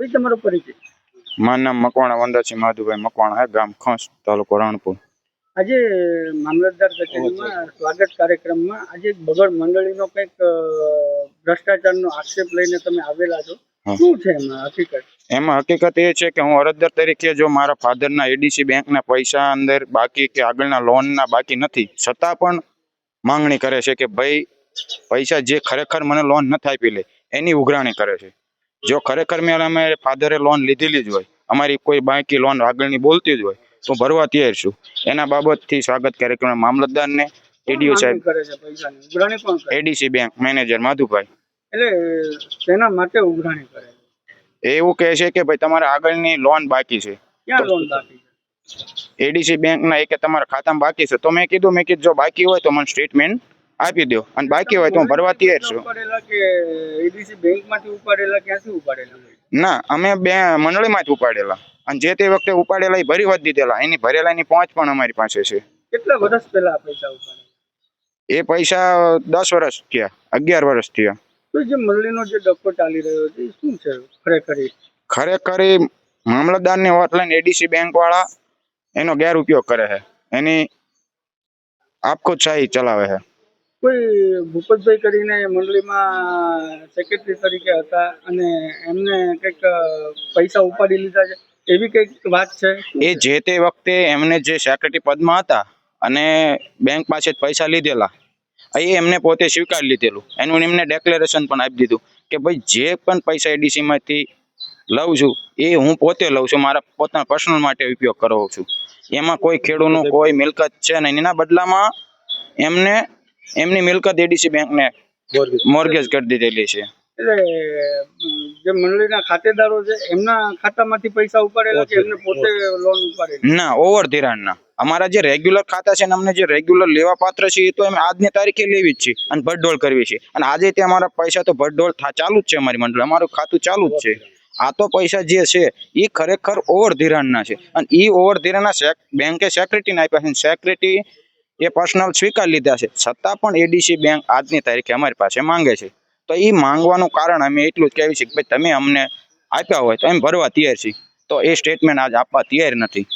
ભાઈ તમારો પરિચય. મારું નામ મકવાણા વંદાસિંહ માધુભાઈ મકવાણા હે ગામ ખંસ તાલુકો રણપુર. આજે મામલતદાર કચેરીમાં સ્વાગત કાર્યક્રમમાં આજે એક બગડ મંડળીનો કંઈક ભ્રષ્ટાચારનો આક્ષેપ લઈને તમે આવેલા છો. શું છે એમાં હકીકત? એમાં હકીકત એ છે કે હું અરજદાર તરીકે જો મારા ફાધરના એડીસી બેંકના પૈસા અંદર બાકી કે આગળના લોનના બાકી નથી છતાં પણ માંગણી કરે છે કે ભાઈ પૈસા જે ખરેખર મને લોન નથી આપી લે એની ઉઘરાણી કરે છે. જો ખરેખર મેં અમે ફાધરે લોન લીધેલી જ હોય અમારી કોઈ બાકી લોન આગળની બોલતી જ હોય તો ભરવા તૈયાર છું. એના બાબતથી સ્વાગત કાર્યક્રમ મામલતદારને એડીઓ સાહેબ. ADC bank manager Madhubhai. એટલે તેના માટે ઉઘરાણી કરે એવું કહે છે કે ભાઈ તમારે આગળની લોન બાકી છે. ક્યાં લોન બાકી એડીસી બેંકના એ કે તમારા ખાતામાં બાકી છે. તો મેં કીધું મેં કીધું જો બાકી હોય તો મને સ્ટેટમેન્ટ આપી દો અને બાકી હોય તો હું ભરવા તૈયાર છું. ના અમે બે મંડળીમાં જ ઉપાડેલા. અને જે તે વખતે ઉપાડેલા એ ભરી વધ દીધેલા. એની ભરેલા એની પહોંચ પણ અમારી પાસે છે. કેટલા વર્ષ પહેલા પૈસા એ પૈસા દસ વર્ષ થયા. અગિયાર વર્ષ થયા. તો જે મંડળીનો જે ડપ્પો ચાલી રહ્યો છે શું છે? ખરેખર? ખરેખર મામલતદારની હોટલાઈન એડીસી બેંક વાળા એનો ગેરઉપયોગ કરે છે. એની આપખુદશાહી ચલાવે છે. કોઈ ભૂપતભાઈ કરીને મંડળીમાં સેક્રેટરી તરીકે હતા અને એમને કંઈક પૈસા ઉપાડી લીધા છે. એવી કંઈક વાત છે? એ જે તે વખતે એમને જે સેક્રેટરી પદમાં હતા અને બેંક પાસે પૈસા લીધેલા, એ એમને પોતે સ્વીકારી લીધેલું. એનું એમને ડેક્લેરેશન પણ આપી દીધું કે ભાઈ, જે પણ પૈસા એડીસીમાંથી લઉં છું, એ હું પોતે લઉં છું, મારા પોતાના પર્સનલ માટે ઉપયોગ કરું છું. એમાં કોઈ ખેડૂતનું કોઈ મિલકત છે નહીં. એના બદલામાં એમને એમની મિલકત એડીસી બેંકને. મોર્ગેજ કરી દીધેલી છે. એટલે જે મંડળીના ખાતેદારો છે એમના ખાતામાંથી પૈસા ઉપાડેલા છે એમને પોતે લોન ઉપાડેલી. ના ઓવર ધિરાણના. અમારા જે રેગ્યુલર ખાતા છે અમને જે રેગ્યુલર લેવા પાત્ર છે એ તો અમે આજની તારીખે લેવી જ છે અને ભડડોળ કરવી છે. અને આજે તે અમારા પૈસા તો ભડડોળ થા- ચાલુ જ છે અમારી મંડળ. અમારું ખાતું ચાલુ જ છે. આ તો પૈસા જે છે એ ખરેખર ઓવર ધિરાણના છે. અને એ ઓવર ધિરાણના બેંકે સેક્રેટરીને આપ્યા છે. સેક્રેટરી એ પર્સનલ સ્વીકાર લીધા છે. છતાં પણ એડીસી બેંક આજની તારીખે અમારી પાસે માંગે છે. તો એ માંગવાનું કારણ અમે એટલું જ કહેવી છે કે ભાઈ તમે અમને આપ્યા હોય તો એમ ભરવા તૈયાર છીએ. તો એ સ્ટેટમેન્ટ આજ આપવા તૈયાર નથી.